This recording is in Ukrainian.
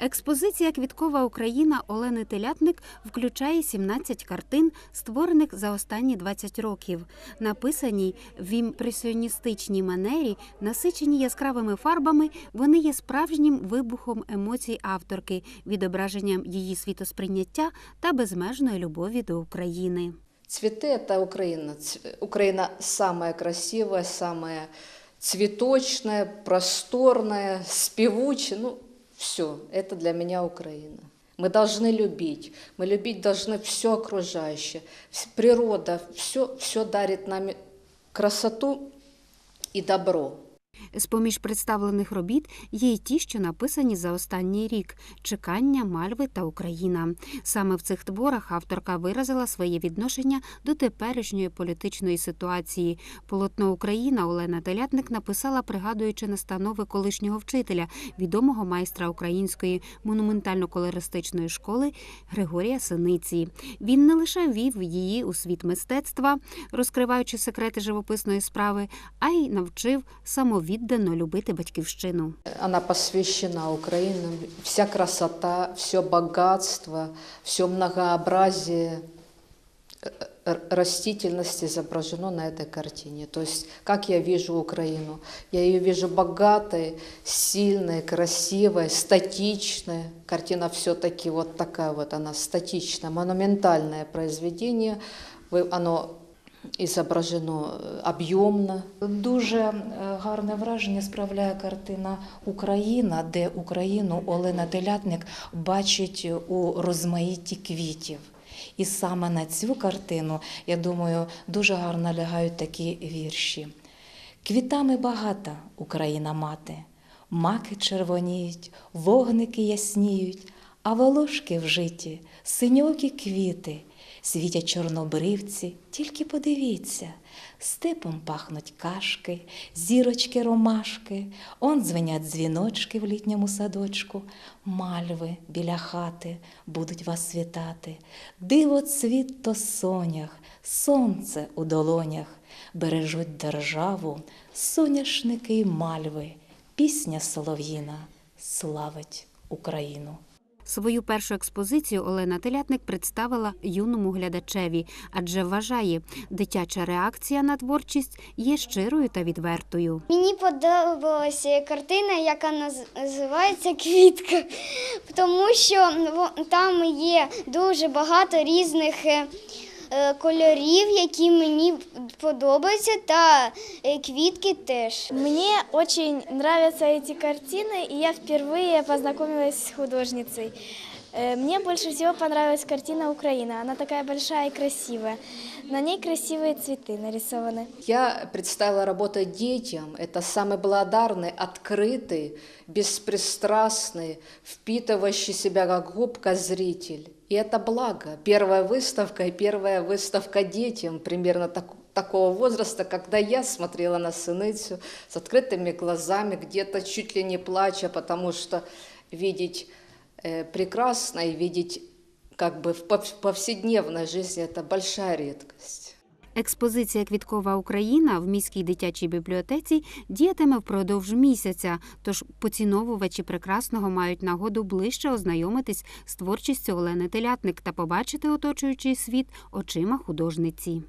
Експозиція Квіткова Україна Олени Телятник включає 17 картин, створених за останні 20 років. Написані в імпресіоністичній манері, насичені яскравими фарбами, вони є справжнім вибухом емоцій авторки, відображенням її світосприйняття та безмежної любові до України. Цветы – это Украина. Ц- Украина самая красивая, самая цветочная, просторная, спевучая. Ну, все, это для меня Украина. Мы должны любить. Мы любить должны все окружающее. Природа, все, все дарит нам красоту и добро. З-поміж представлених робіт є й ті, що написані за останній рік: Чекання, Мальви та Україна. Саме в цих творах авторка виразила своє відношення до теперішньої політичної ситуації. Полотно Україна Олена Телятник написала, пригадуючи настанови колишнього вчителя, відомого майстра української монументально-колористичної школи Григорія Синиці. Він не лише ввів її у світ мистецтва, розкриваючи секрети живописної справи, а й навчив самовіддано любити батьківщину. Она посвящена Украине. Вся красота, все богатство, все многообразие э, э, растительности изображено на этой картине. То есть, как я вижу Украину? Я ее вижу богатой, сильной, красивой, статичной. Картина все-таки вот такая вот, она статичная, монументальное произведение. Вы- Оно изображено э, объемно, Дуже е, гарне враження справляє картина Україна, де Україну Олена Телятник бачить у розмаїтті квітів. І саме на цю картину, я думаю, дуже гарно лягають такі вірші. Квітами багата Україна мати, маки червоніють, вогники ясніють, а волошки вжиті, синьокі квіти, світять чорнобривці, тільки подивіться, степом пахнуть кашки, зірочки ромашки, он дзвенять дзвіночки в літньому садочку, мальви біля хати будуть вас світати, диво цвіт то сонях, сонце у долонях, бережуть державу, соняшники й мальви, пісня солов'їна славить Україну. Свою першу експозицію Олена Телятник представила юному глядачеві, адже вважає, дитяча реакція на творчість є щирою та відвертою. Мені подобалася картина, яка називається Квітка, тому що там є дуже багато різних е, кольорів, які мені подобаються, та е, квітки теж. Мне очень нравятся эти картины, и я впервые познакомилась с художницей. Э, Мне больше всего понравилась картина «Украина». Она такая большая и красивая. На ней красивые цветы нарисованы. Я представила работать детям. Это самый благодарный, открытый, беспристрастный, впитывающий себя как губка зритель. И это благо. Первая выставка и первая выставка детям примерно так- такого возраста, когда я смотрела на сыныцу с открытыми глазами, где-то чуть ли не плача, потому что видеть э, прекрасно и видеть как бы в пов- повседневной жизни это большая редкость. Експозиція Квіткова Україна в міській дитячій бібліотеці діятиме впродовж місяця. Тож поціновувачі прекрасного мають нагоду ближче ознайомитись з творчістю Олени Телятник та побачити оточуючий світ очима художниці.